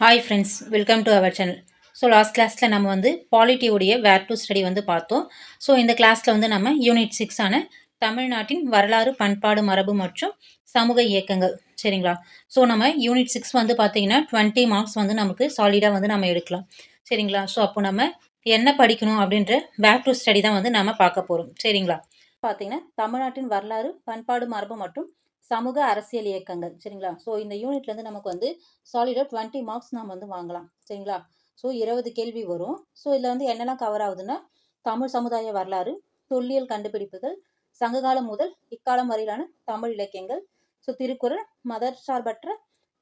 Hi friends welcome to our channel so last கிளாஸில் நம்ம வந்து பாலிட்டியுடைய வேர் டு ஸ்டடி வந்து பார்த்தோம். ஸோ இந்த கிளாஸில் வந்து நம்ம யூனிட் சிக்ஸான தமிழ்நாட்டின் வரலாறு பண்பாடு மரபு மற்றும் சமூக இயக்கங்கள். சரிங்களா? ஸோ நம்ம யூனிட் சிக்ஸ் வந்து பார்த்தீங்கன்னா டுவெண்ட்டி மார்க்ஸ் வந்து நமக்கு சாலிடாக வந்து நம்ம எடுக்கலாம். சரிங்களா? ஸோ அப்போ நம்ம என்ன படிக்கணும் அப்படின்ற பேக் டு ஸ்டடி தான் வந்து நம்ம பார்க்க போகிறோம் சரிங்களா? பார்த்தீங்கன்னா தமிழ்நாட்டின் வரலாறு பண்பாடு மரபு மற்றும் சமூக அரசியல் இயக்கங்கள் சரிங்களா? ஸோ இந்த யூனிட்லேருந்து நமக்கு வந்து சாலிடாக டுவெண்ட்டி மார்க்ஸ் நாம் வந்து வாங்கலாம் சரிங்களா? ஸோ இருபது கேள்வி வரும். ஸோ இதில் வந்து என்னெல்லாம் கவர் ஆகுதுன்னா தமிழ் சமுதாய வரலாறு தொல்லியல் கண்டுபிடிப்புகள் சங்ககாலம் முதல் இக்காலம் வரையிலான தமிழ் இலக்கியங்கள் ஸோ திருக்குறள் மதச்சார்பற்ற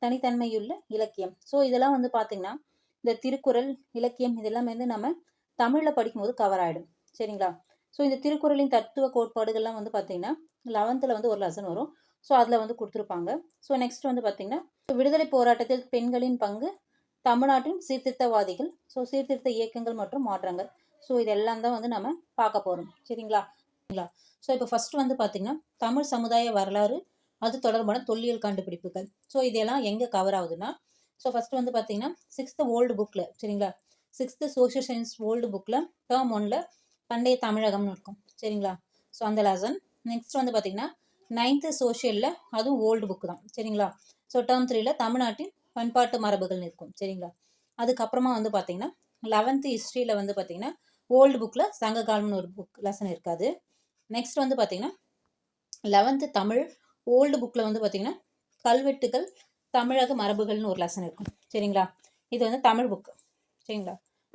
தனித்தன்மையுள்ள இலக்கியம். ஸோ இதெல்லாம் வந்து பார்த்தீங்கன்னா இந்த திருக்குறள் இலக்கியம் இதெல்லாம் வந்து நம்ம தமிழில் படிக்கும்போது கவர் ஆகிடும் சரிங்களா? ஸோ இந்த திருக்குறளின் தத்துவ கோட்பாடுகள்லாம் வந்து பார்த்தீங்கன்னா லெவன்த்தில் வந்து ஒரு லெசன் வரும். ஸோ அதில் வந்து கொடுத்துருப்பாங்க. ஸோ நெக்ஸ்ட் வந்து பார்த்தீங்கன்னா விடுதலை போராட்டத்தில் பெண்களின் பங்கு தமிழ்நாட்டின் சீர்திருத்தவாதிகள். ஸோ சீர்திருத்த இயக்கங்கள் மற்றும் மாற்றங்கள். ஸோ இதெல்லாம் தான் வந்து நம்ம பார்க்க போகிறோம் சரிங்களா? சரிங்களா? ஸோ இப்போ ஃபஸ்ட்டு வந்து பார்த்திங்கன்னா தமிழ் சமுதாய வரலாறு அது தொடர்பான தொல்லியல் கண்டுபிடிப்புகள். ஸோ இதெல்லாம் எங்கே கவர் ஆகுதுன்னா ஸோ ஃபஸ்ட்டு வந்து பார்த்தீங்கன்னா சிக்ஸ்த்து ஓல்டு புக்கில் சரிங்களா? சிக்ஸ்த்து சோஷியல் சயின்ஸ் ஓல்டு புக்கில் டேர்ம் ஒன்ல பண்டைய தமிழகம்னு இருக்கும். சரிங்களா? ஸோ அந்த லெசன் நெக்ஸ்ட் வந்து பார்த்திங்கன்னா நைன்த்து சோஷியலில் அதுவும் ஓல்டு புக்கு தான். சரிங்களா? ஸோ டேர்ம் த்ரீல தமிழ்நாட்டின் பண்பாட்டு மரபுகள்னு இருக்கும் சரிங்களா? அதுக்கப்புறமா வந்து பார்த்தீங்கன்னா லெவன்த்து ஹிஸ்ட்ரியில் வந்து பார்த்தீங்கன்னா ஓல்டு புக்கில் சங்ககாலம்னு ஒரு புக் லெசன் இருக்காது. நெக்ஸ்ட் வந்து பார்த்தீங்கன்னா லெவன்த்து தமிழ் ஓல்டு புக்கில் வந்து பார்த்தீங்கன்னா கல்வெட்டுகள் தமிழக மரபுகள்னு ஒரு லெசன் இருக்கும். சரிங்களா? இது வந்து தமிழ் புக்கு சரிங்களா?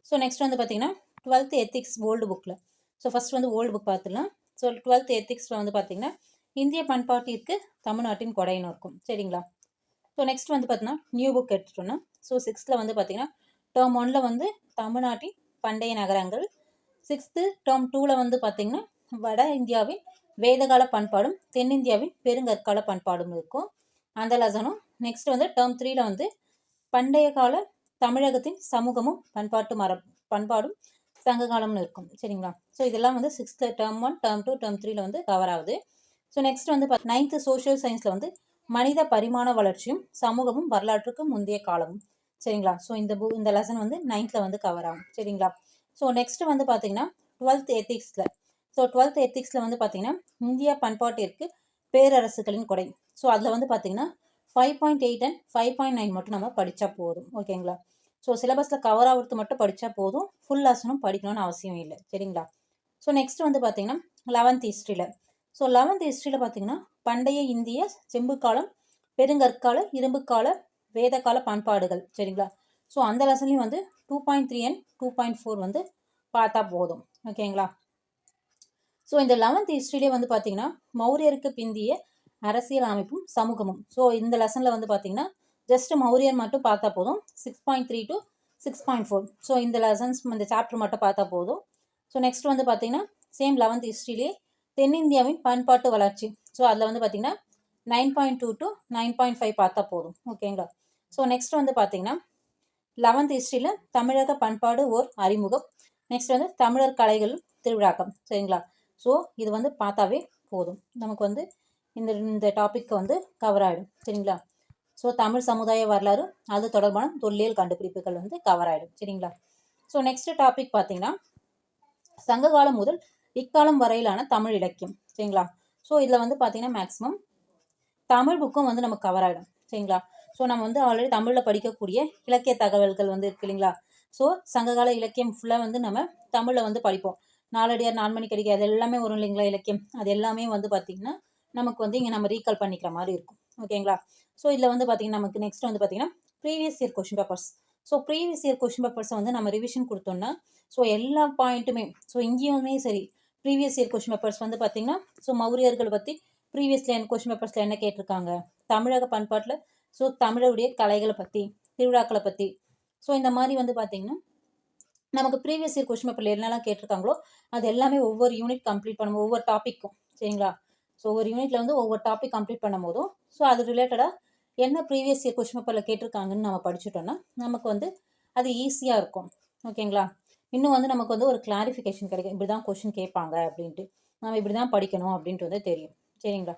ஸோ நெக்ஸ்ட் வந்து பார்த்தீங்கன்னா டுவெல்த்து எத்திக்ஸ் ஓல்டு புக்கில் ஸோ ஃபஸ்ட் வந்து ஓல்டு புக் பார்த்துலாம் ஸோ டுவெல்த் எத்திக்ஸில் வந்து பார்த்தீங்கன்னா இந்திய பண்பாட்டிற்கு தமிழ்நாட்டின் கொடைன்னு இருக்கும். சரிங்களா? ஸோ நெக்ஸ்ட் வந்து பார்த்தீங்கன்னா நியூ புக் எடுத்துட்டோம்னா ஸோ சிக்ஸ்த்தில் வந்து பார்த்தீங்கன்னா டேர்ம் ஒனில் வந்து தமிழ்நாட்டின் பண்டைய நகரங்கள். சிக்ஸ்த்து டேர்ம் டூவில் வந்து பார்த்தீங்கன்னா வட இந்தியாவின் வேதகால பண்பாடும் தென்னிந்தியாவின் பெருங்கற்கால பண்பாடும் இருக்கும். அந்த லசனும். நெக்ஸ்ட் வந்து டேர்ம் த்ரீல வந்து பண்டைய கால தமிழகத்தின் சமூகமும் பண்பாட்டு மரம் பண்பாடும் சங்க காலம்னு இருக்கும். சரிங்களா? ஸோ இதெல்லாம் வந்து sixth term one term two term த்ரீல வந்து கவர் ஆகுது. ஸோ நெக்ஸ்ட் வந்து நைன்த்து சோஷியல் சயின்ஸில் வந்து மனித பரிமாண வளர்ச்சியும் சமூகமும் வரலாற்றுக்கு முந்தைய காலமும். சரிங்களா? ஸோ இந்த புக் இந்த லெசன் வந்து நைன்த்தில் வந்து கவர் ஆகும். சரிங்களா? ஸோ நெக்ஸ்ட் வந்து பார்த்தீங்கன்னா டுவெல்த் எத்திக்ஸில் ஸோ டுவெல்த் எத்திக்ஸில் வந்து பார்த்தீங்கன்னா இந்தியா பண்பாட்டிற்கு பேரரசுகளின் கொடை. ஸோ அதில் வந்து பார்த்தீங்கன்னா five point eight and five point nine மட்டும் நம்ம படித்தா போதும். ஓகேங்களா ஸோ சிலபஸில் கவர் ஆகிறது மட்டும் படித்தா போதும். ஃபுல் லெசனும் படிக்கணும்னு அவசியம் இல்லை. சரிங்களா? ஸோ நெக்ஸ்ட் வந்து பார்த்தீங்கன்னா லெவன்த் ஹிஸ்ட்ரியில் ஸோ லெவன்த் ஹிஸ்ட்ரியில் பார்த்தீங்கன்னா பண்டைய இந்திய செம்பு காலம் பெருங்கற்கால இரும்பு கால வேதகால பண்பாடுகள் சரிங்களா? ஸோ அந்த லெசன்லையும் வந்து two point three and two point four வந்து பார்த்தா போதும். ஓகேங்களா? ஸோ இந்த லெவன்த் ஹிஸ்ட்ரியிலே வந்து பார்த்தீங்கன்னா மௌரியருக்கு பிந்திய அரசியல் அமைப்பும் சமூகமும். ஸோ இந்த லெசனில் வந்து பார்த்தீங்கன்னா ஜஸ்ட் மௌரியர் மட்டும் பார்த்தா போதும். Six point three to six point four so இந்த லெசன்ஸ் இந்த சாப்டர் மட்டும் பார்த்தா போதும். ஸோ நெக்ஸ்ட் வந்து பார்த்தீங்கன்னா சேம் லெவன்த் ஹிஸ்ட்ரியிலே தென்னிந்தியாவின் பண்பாட்டு வளர்ச்சி. ஸோ அதில் வந்து பார்த்தீங்கன்னா nine point two to nine point five பார்த்தா போதும். ஓகேங்களா ஸோ நெக்ஸ்ட் வந்து பார்த்தீங்கன்னா லெவன்த் ஹிஸ்ட்ரியில் தமிழக பண்பாடு ஓர் அறிமுகம். நெக்ஸ்ட் வந்து தமிழர் கலைகள் திருவிழாக்கம். சரிங்களா? ஸோ இது வந்து பார்த்தாவே போதும். நமக்கு வந்து இந்த இந்த டாபிக் வந்து கவர் ஆகிடும் சரிங்களா? ஸோ தமிழ் சமுதாய வரலாறு அது தொடர்பான தொல்லியல் கண்டுபிடிப்புகள் வந்து கவர் ஆகிடும் சரிங்களா? ஸோ நெக்ஸ்ட் டாபிக் பார்த்தீங்கன்னா சங்ககாலம் முதல் இக்காலம் வரையிலான தமிழ் இலக்கியம். சரிங்களா? ஸோ இதில் வந்து பார்த்தீங்கன்னா மேக்ஸிமம் தமிழ் புக்கும் வந்து நமக்கு கவர் ஆகிடும் சரிங்களா? ஸோ நம்ம வந்து ஆல்ரெடி தமிழில் படிக்கக்கூடிய இலக்கிய தகவல்கள் வந்து இருக்கு இல்லைங்களா? ஸோ சங்ககால இலக்கியம் ஃபுல்லாக வந்து நம்ம தமிழில் வந்து படிப்போம். நாலடியார் நான்மணி அடிக்க அது எல்லாமே வரும் இல்லைங்களா இலக்கியம்? அது எல்லாமே வந்து பார்த்திங்கன்னா நமக்கு வந்து இங்கே நம்ம ரீகால் பண்ணிக்கிற மாதிரி இருக்கும். ஓகேங்களா? ஸோ இதில் வந்து பார்த்திங்கன்னா நமக்கு நெக்ஸ்ட் வந்து பார்த்திங்கன்னா previous year question papers so previous year question பேப்பர்ஸை வந்து நம்ம ரிவிஷன் கொடுத்தோம்னா ஸோ எல்லா பாயிண்ட்டுமே ஸோ இங்கேயுமே சரி ப்ரீவியஸ் இயர் கொஷின் பேப்பர்ஸ் வந்து பார்த்திங்கன்னா ஸோ மௌரியர்கள் பற்றி ப்ரீவியஸ்ல என்ன கொஷின் பேப்பர்ஸில் என்ன கேட்டிருக்காங்க? தமிழக பண்பாட்டில் ஸோ தமிழருடைய கலைகளை பற்றி திருவிழாக்களை பற்றி ஸோ இந்த மாதிரி வந்து பார்த்திங்கன்னா நமக்கு ப்ரீவியஸ் இயர் கொஷின் பேப்பரில் என்னெல்லாம் கேட்டிருக்காங்களோ அது எல்லாமே ஒவ்வொரு யூனிட் கம்ப்ளீட் பண்ணும் ஒவ்வொரு டாப்பிக்கும் சரிங்களா? ஸோ ஒவ்வொரு யூனிட்ல வந்து ஒவ்வொரு டாபிக் கம்ப்ளீட் பண்ணும் போதும் ஸோ அது ரிலேட்டடாக என்ன ப்ரீவியஸ் இயர் கொஷின் பேப்பரில் கேட்டிருக்காங்கன்னு நம்ம படிச்சுட்டோம்னா நமக்கு வந்து அது ஈஸியாக இருக்கும் ஓகேங்களா இன்னும் வந்து நமக்கு வந்து ஒரு கிளாரிஃபிகேஷன் கிடைக்கும். இப்படி தான் கொஷின் கேட்பாங்க அப்படின்ட்டு. நம்ம இப்படி தான் படிக்கணும் அப்படின்ட்டு வந்து தெரியும். சரிங்களா?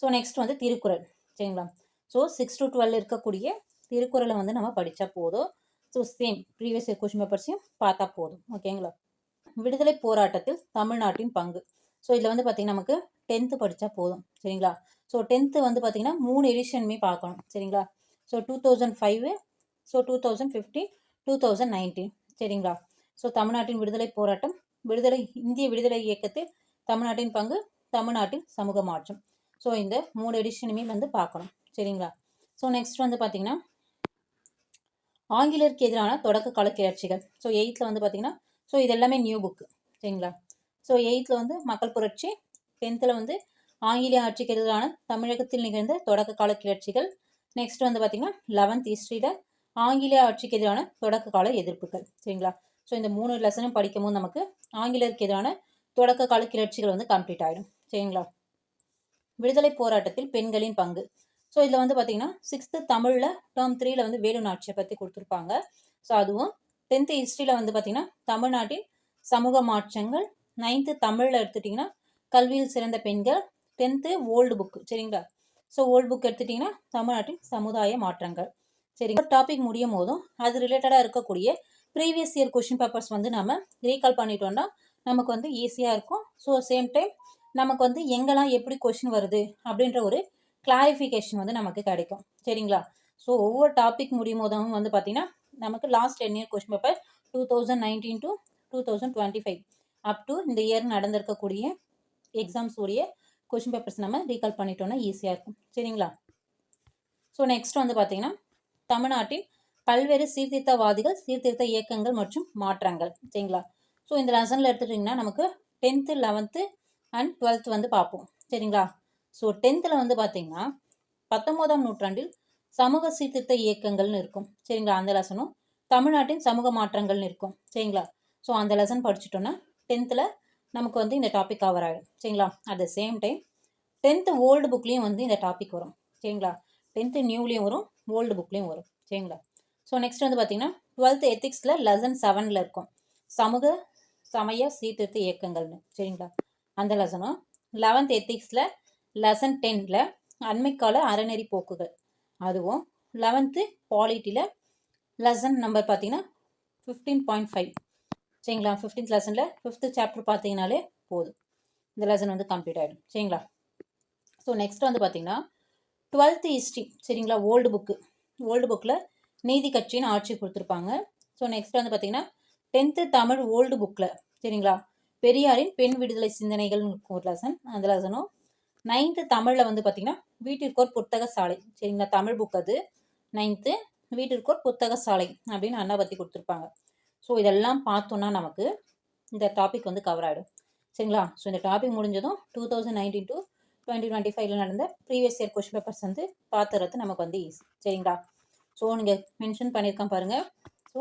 ஸோ நெக்ஸ்ட் வந்து திருக்குறள். சரிங்களா? ஸோ சிக்ஸ் டு டுவெல் இருக்கக்கூடிய திருக்குறளை வந்து நம்ம படித்தா போதும். ஸோ சேம் ப்ரீவியஸ் கொஷின் பேப்பர்ஸையும் பார்த்தா போதும். ஓகேங்களா? விடுதலை போராட்டத்தில் தமிழ்நாட்டின் பங்கு. ஸோ இதில் வந்து பார்த்திங்கன்னா நமக்கு டென்த்து படித்தா போதும். சரிங்களா? ஸோ டென்த்து வந்து பார்த்திங்கன்னா மூணு எடிஷனுமே பார்க்கணும். சரிங்களா? So two thousand five so two thousand fifteen two thousand nineteen சரிங்களா? ஸோ தமிழ்நாட்டின் விடுதலை போராட்டம் விடுதலை இந்திய விடுதலை இயக்கத்தில் தமிழ்நாட்டின் பங்கு தமிழ்நாட்டின் சமூக மாற்றம். ஸோ இந்த மூணு எடிஷனுமே வந்து பார்க்கணும். சரிங்களா? ஸோ நெக்ஸ்ட் வந்து பார்த்திங்கன்னா ஆங்கிலருக்கு எதிரான தொடக்க கால கிளர்ச்சிகள். ஸோ எயித்தில் வந்து பார்த்திங்கன்னா ஸோ இது எல்லாமே நியூ புக்கு சரிங்களா ஸோ எயித்தில் வந்து மக்கள் புரட்சி டென்த்தில் வந்து ஆங்கிலேய ஆட்சிக்கு எதிரான தமிழகத்தில் நிகழ்ந்த தொடக்க கால கிளர்ச்சிகள். நெக்ஸ்ட் வந்து பார்த்திங்கன்னா லெவன்த் ஹிஸ்ட்ரியில் ஆங்கிலேய ஆட்சிக்கு எதிரான தொடக்க கால எதிர்ப்புகள். சரிங்களா? ஸோ இந்த மூணு லெசனும் படிக்கும் போது நமக்கு ஆங்கிலருக்கு எதிரான தொடக்க கால கிளர்ச்சிகள் வந்து கம்ப்ளீட் ஆகிடும் சரிங்களா? விடுதலை போராட்டத்தில் பெண்களின் பங்கு. ஸோ இதில் வந்து பார்த்தீங்கன்னா சிக்ஸ்த்து தமிழில் டேர்ம் த்ரீயில் வந்து வேலு நாட்சியை பற்றி கொடுத்துருப்பாங்க. ஸோ அதுவும் டென்த்து ஹிஸ்ட்ரியில் வந்து பார்த்திங்கன்னா தமிழ்நாட்டின் சமூக மாற்றங்கள் நைன்த்து தமிழில் எடுத்துட்டிங்கன்னா கல்வியில் சிறந்த பெண்கள் டென்த்து ஓல்டு புக்கு சரிங்களா? ஸோ ஓல்டு புக் எடுத்துட்டிங்கன்னா தமிழ்நாட்டின் சமுதாய மாற்றங்கள். சரி டாபிக் முடியும் போதும் அது ரிலேட்டடாக இருக்கக்கூடிய ப்ரீவியஸ் இயர் கொஷின் பேப்பர்ஸ் வந்து நம்ம ரீகால் பண்ணிட்டோம்னா நமக்கு வந்து ஈஸியாக இருக்கும். ஸோ சேம் டைம் நமக்கு வந்து எங்கெல்லாம் எப்படி கொஷின் வருது அப்படின்ற ஒரு கிளாரிஃபிகேஷன் வந்து நமக்கு கிடைக்கும். சரிங்களா? ஸோ ஒவ்வொரு டாபிக் முடியும் போதும் வந்து பார்த்திங்கன்னா நமக்கு last ten year question paper two thousand nineteen to two thousand twenty five up to இந்த இயர் நடந்திருக்கக்கூடிய எக்ஸாம்ஸ் உடைய கொஷின் பேப்பர்ஸ் நம்ம ரீகால் பண்ணிட்டோம்னா ஈஸியாக இருக்கும். சரிங்களா? ஸோ நெக்ஸ்ட் வந்து பார்த்திங்கன்னா தமிழ்நாட்டின் பல்வேறு சீர்திருத்தவாதிகள் சீர்திருத்த இயக்கங்கள் மற்றும் மாற்றங்கள். சரிங்களா? ஸோ இந்த லெசனில் எடுத்துட்டிங்கன்னா நமக்கு டென்த்து லெவன்த்து அண்ட் டுவெல்த் வந்து பார்ப்போம். சரிங்களா? ஸோ டென்த்தில் வந்து பார்த்தீங்கன்னா பத்தொம்போதாம் நூற்றாண்டில் சமூக சீர்திருத்த இயக்கங்கள்னு இருக்கும். சரிங்களா? அந்த லெசனும் தமிழ்நாட்டின் சமூக மாற்றங்கள்னு இருக்கும். சரிங்களா? ஸோ அந்த லெசன் படிச்சுட்டோன்னா டென்த்தில் நமக்கு வந்து இந்த டாபிக் கவர் ஆகிடும் சரிங்களா? At the same time tenth old புக்லேயும் வந்து இந்த டாபிக் வரும். சரிங்களா? டென்த்து நியூலேயும் வரும் ஓல்டு புக்லேயும் வரும். சரிங்களா? ஸோ நெக்ஸ்ட் வந்து பார்த்தீங்கன்னா டுவெல்த் எத்திக்ஸில் லெசன் செவனில் இருக்கும். சமூக சமய சீர்திருத்த இயக்கங்கள்னு. சரிங்களா? அந்த லெசனும் லெவன்த் எத்திக்ஸில் லெசன் டென்னில் அண்மைக்கால அறநெறி போக்குகள். அதுவும் லெவன்த்து பாலிட்டியில் லெசன் நம்பர் பார்த்திங்கன்னா ஃபிஃப்டீன் பாயிண்ட் ஃபைவ் சரிங்களா? ஃபிஃப்டீன்த் லெசனில் ஃபிஃப்த்து சாப்டர் பார்த்தீங்கனாலே போதும். இந்த லெசன் வந்து கம்ப்ளீட் ஆகிடும் சரிங்களா? ஸோ நெக்ஸ்ட் வந்து பார்த்திங்கன்னா டுவெல்த்து ஹிஸ்ட்ரி சரிங்களா? ஓல்டு புக்கு ஓல்டு புக்கில் நீதி கட்சின்னு ஆட்சி கொடுத்துருப்பாங்க. ஸோ நெக்ஸ்ட் வந்து பார்த்தீங்கன்னா டென்த்து தமிழ் ஓல்டு புக்கில் சரிங்களா? பெரியாரின் பெண் விடுதலை சிந்தனைகள் ஒரு லெசன் அந்த லெசனும் நைன்த்து தமிழில் வந்து பார்த்தீங்கன்னா வீட்டிற்கோர் புத்தக சாலை சரிங்களா? தமிழ் புக் அது. நைன்த்து வீட்டிற்கோர் புத்தக சாலை அப்படின்னு அண்ணா பற்றி கொடுத்துருப்பாங்க. ஸோ இதெல்லாம் பார்த்தோன்னா நமக்கு இந்த டாபிக் வந்து கவர் ஆகிடும் சரிங்களா? ஸோ இந்த டாபிக் முடிஞ்சதும் two thousand nineteen two twenty twenty ஃபைவ்ல நடந்த ப்ரீவியஸ் இயர் கொஷின் பேப்பர்ஸ் வந்து பார்த்துறது நமக்கு வந்து ஈஸி சரிங்களா? ஸோ நீங்கள் மென்ஷன் பண்ணியிருக்கேன் பாருங்கள் ஸோ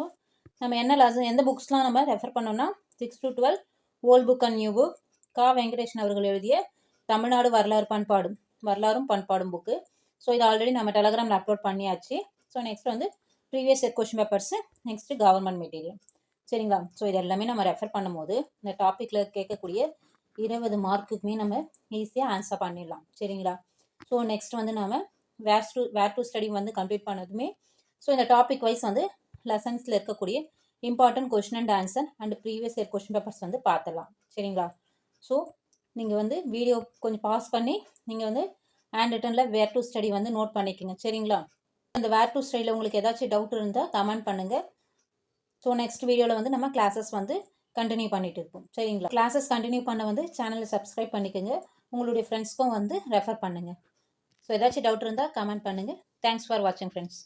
நம்ம என்ன லாஸ் எந்த புக்ஸ்லாம் நம்ம ரெஃபர் பண்ணோம்னா six to twelve old book and new book கா வெங்கடேஷன் அவர்கள் எழுதிய தமிழ்நாடு வரலாறு பண்பாடும் வரலாறும் பண்பாடும் புக்கு ஸோ இது ஆல்ரெடி நம்ம டெலகிராமில் அப்லோட் பண்ணியாச்சு. ஸோ நெக்ஸ்ட் வந்து previous year question papers next government material சரிங்களா? ஸோ இது எல்லாமே நம்ம ரெஃபர் பண்ணும்போது இந்த டாப்பிக்கில் கேட்கக்கூடிய இருபது மார்க்குக்குமே நம்ம ஈஸியாக ஆன்சர் பண்ணிடலாம். சரிங்களா? ஸோ நெக்ஸ்ட் வந்து நம்ம where to where to study வந்து கம்ப்ளீட் பண்ணதுமே ஸோ இந்த டாபிக் வைஸ் வந்து லெசன்ஸில் இருக்கக்கூடிய important question and answer and previous year question papers வந்து பார்த்துடலாம். சரிங்களா? ஸோ நீங்கள் வந்து வீடியோ கொஞ்சம் பாஸ் பண்ணி நீங்கள் வந்து ஹேண்ட் ரிட்டனில் வேர் டு ஸ்டடி வந்து நோட் பண்ணிக்கோங்க. சரிங்களா? அந்த வேர் டு ஸ்டடியில் உங்களுக்கு ஏதாச்சும் டவுட் இருந்தால் கமெண்ட் பண்ணுங்கள் ஸோ நெக்ஸ்ட் வீடியோவில் வந்து நம்ம கிளாஸஸ் வந்து கண்டினியூ பண்ணிட்டு இருப்போம். சரிங்களா? கிளாஸஸ் கண்டினியூ பண்ண வந்து சேனலை சப்ஸ்கிரைப் பண்ணிக்கோங்க. உங்களுடைய ஃப்ரெண்ட்ஸ்க்கும் வந்து ரெஃபர் பண்ணுங்கள் ஸோ ஏதாச்சும் டவுட் இருந்தால் கமெண்ட் பண்ணுங்கள் தேங்க்ஸ் ஃபார் வாட்சிங் ஃப்ரெண்ட்ஸ்